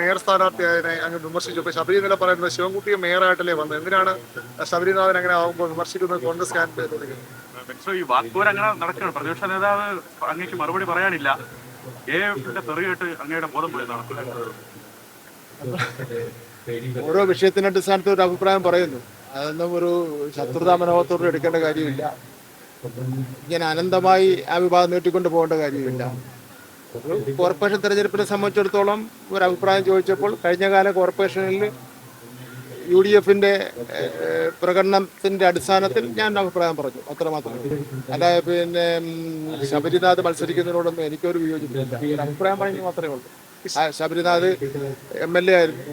Mayor സ്ഥാനാർത്ഥിയായതിനെ അങ്ങ് വിമർശിച്ചു. ഇപ്പൊ ശബരിമല പറയുന്നത് ശിവൻകുട്ടിയെ മേയറായിട്ടല്ലേ വന്നത്? എന്തിനാണ് ശബരിനാഥൻ അങ്ങനെ ആവുമ്പോൾ വിമർശിക്കുന്നത് കോൺഗ്രസ് ക്യാൻഡിഡേറ്റ്? ഈ അങ്ങനെ നടക്കുകയാണ്. പ്രതിപക്ഷ നേതാവ് അങ്ങേക്ക് മറുപടി പറയാനില്ല. എന്റെ തെറിയിട്ട് അങ്ങയുടെ ബോധം പോയതാണ് ഓരോ വിഷയത്തിന്റെ അടിസ്ഥാനത്തിൽ ഒരു അഭിപ്രായം പറയുന്നു. അതൊന്നും ഒരു ശത്രുതാ മനോഭാവത്തോട് എടുക്കേണ്ട കാര്യമില്ല. ഇങ്ങനെ അനന്തമായി ആ വിവാദം നീട്ടിക്കൊണ്ട് പോകേണ്ട കാര്യമില്ല. കോർപ്പറേഷൻ തെരഞ്ഞെടുപ്പിനെ സംബന്ധിച്ചിടത്തോളം ഒരു അഭിപ്രായം ചോദിച്ചപ്പോൾ കഴിഞ്ഞ കാല കോർപ്പറേഷനിൽ യു ഡി എഫിന്റെ പ്രകടനത്തിന്റെ അടിസ്ഥാനത്തിൽ ഞാൻ അഭിപ്രായം പറഞ്ഞു. അത്രമാത്രം അല്ല പിന്നെ ശബരിനാഥ് മത്സരിക്കുന്നതിനോടൊന്നും എനിക്കൊരു വിയോജിപ്പില്ല. അഭിപ്രായം പറഞ്ഞു മാത്രമേ ഉള്ളൂ. ശബരിനാഥ് എം എൽ എ ആയിരുന്നു.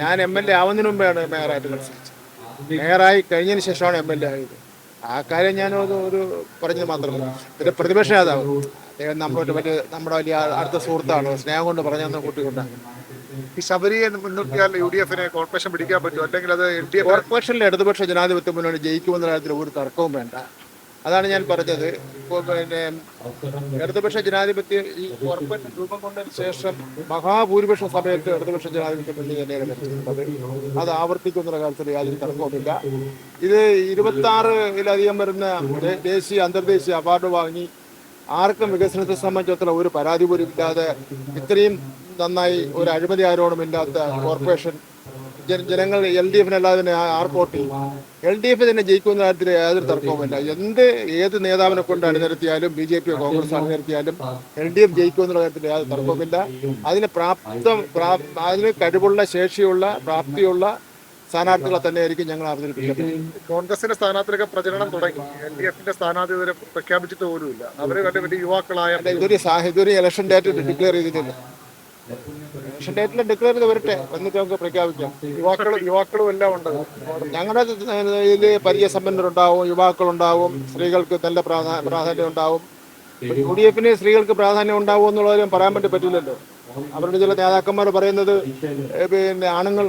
ഞാൻ എം എൽ എ ആവുന്നതിന് മുമ്പാണ് മേയറായിട്ട് മത്സരിച്ചത്. മേയറായി കഴിഞ്ഞതിന് ശേഷമാണ് എം എൽ എ ആയത്. ആ കാര്യം ഞാൻ ഒരു പറഞ്ഞത് മാത്രമല്ല പിന്നെ പ്രതിപക്ഷ നേതാവ്. അദ്ദേഹം നമ്മളൊരു വലിയ നമ്മുടെ വലിയ അടുത്ത സുഹൃത്താണ്. സ്നേഹം കൊണ്ട് പറഞ്ഞു തന്ന കുട്ടികൊണ്ട് ഈ ശബരിയെ മുൻനിർത്തിയാൽ യു ഡി എഫിനെ കോർപ്പറേഷൻ പിടിക്കാൻ പറ്റും അല്ലെങ്കിൽ അത് എൽ ഡി എഫ് കോർപ്പറേഷനിലെ ഇടതുപക്ഷ ജനാധിപത്യ മുന്നണി ജയിക്കുമെന്ന കാര്യത്തിൽ ഒരു തർക്കവും വേണ്ട. അതാണ് ഞാൻ പറഞ്ഞത്. പിന്നെ ഇടതുപക്ഷ ജനാധിപത്യ ഈ കോർപ്പറേഷൻ രൂപം കൊണ്ടതിന് ശേഷം മഹാഭൂരിപക്ഷ സമയത്ത് ഇടതുപക്ഷ ജനാധിപത്യ മുന്നണി തന്നെയാണ് ലഭിച്ചിട്ടുള്ളത് അത് ആവർത്തിക്കുന്ന കാര്യത്തിൽ യാതൊരു തർക്കവുമില്ല. ഇത് ഇരുപത്തി ആറിലധികം വരുന്ന ദേശീയ അന്തർദേശീയ അവാർഡ് വാങ്ങി ആർക്കും വികസനത്തെ സംബന്ധിച്ചിടത്തോളം ഒരു പരാതി പോലും ഇല്ലാതെ ഇത്രയും നന്നായി ഒരു അഴിമതി ആരോപണമില്ലാത്ത കോർപ്പറേഷൻ ജന- ജനങ്ങൾ എൽ ഡി എഫിന് അല്ലാതെ തന്നെ ആർക്കോട്ടി എൽ ഡി എഫ് തന്നെ ജയിക്കുന്ന കാര്യത്തിൽ യാതൊരു തർക്കവുമില്ല എന്ത് ഏത് നേതാവിനെ കൊണ്ട് അണിനിരത്തിയാലും ബി ജെ പിയോ കോൺഗ്രസ് അണിനിരത്തിയാലും എൽ ഡി എഫ് ജയിക്കുമെന്നുള്ള കാര്യത്തിൽ യാതൊരു തർക്കവുമില്ല അതിന് പ്രാപ്തം പ്രാ- അതിന് കഴിവുള്ള ശേഷിയുള്ള പ്രാപ്തിയുള്ള സ്ഥാനാർത്ഥികളെ തന്നെയായിരിക്കും ഞങ്ങൾ അവതരിപ്പിക്കുന്നത് കോൺഗ്രസിന്റെ സ്ഥാനാർത്ഥികളൊക്കെ പ്രചരണം തുടങ്ങി. എൽ ഡി എഫിന്റെ സ്ഥാനാർത്ഥി ഇതുവരെ പ്രഖ്യാപിച്ചിട്ട് പോലുമില്ല. അവർ വലിയ വലിയ യുവാക്കളായ ഇതൊരു ഇതൊരു ഇലക്ഷൻ ഡേറ്റ് ഡിക്ലെയർ ചെയ്തിട്ടില്ല. ഇലക്ഷൻ ഡേറ്റിൽ ഡിക്ലെയർ ചെയ്ത് വരട്ടെ. എന്നിട്ട് നമുക്ക് പ്രഖ്യാപിക്കാം. യുവാക്കളും യുവാക്കളും എല്ലാം ഉണ്ട്. ഞങ്ങളുടെ ഇതിൽ പരിചയസമ്പന്നരുണ്ടാവും യുവാക്കളുണ്ടാവും സ്ത്രീകൾക്ക് നല്ല പ്രാധാ- പ്രാധാന്യം ഉണ്ടാവും. യു ഡി എഫിന് സ്ത്രീകൾക്ക് പ്രാധാന്യം ഉണ്ടാവും എന്നുള്ളതിലും പറയാൻ വേണ്ടി പറ്റില്ലല്ലോ. അവരുടെ ചില നേതാക്കന്മാർ പറയുന്നത് പിന്നെ ആണുങ്ങൾ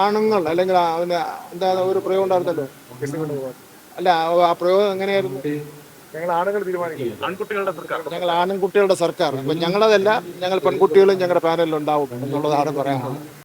ആണുങ്ങൾ അല്ലെങ്കിൽ അവന് എന്താ ഒരു പ്രയോഗം ഉണ്ടായിരുന്നല്ലോ? അല്ല ആ പ്രയോഗം എങ്ങനെയായിരുന്നു? ഞങ്ങൾ ആണുങ്ങൾ തീരുമാനിക്കും സർക്കാർ. ഞങ്ങൾ ആൺകുട്ടികളുടെ സർക്കാർ. അപ്പൊ ഞങ്ങളതല്ല ഞങ്ങൾ പെൺകുട്ടികളും ഞങ്ങളുടെ പാനലിൽ ഉണ്ടാവും എന്നുള്ളതാണ് പറയാനുള്ളത്.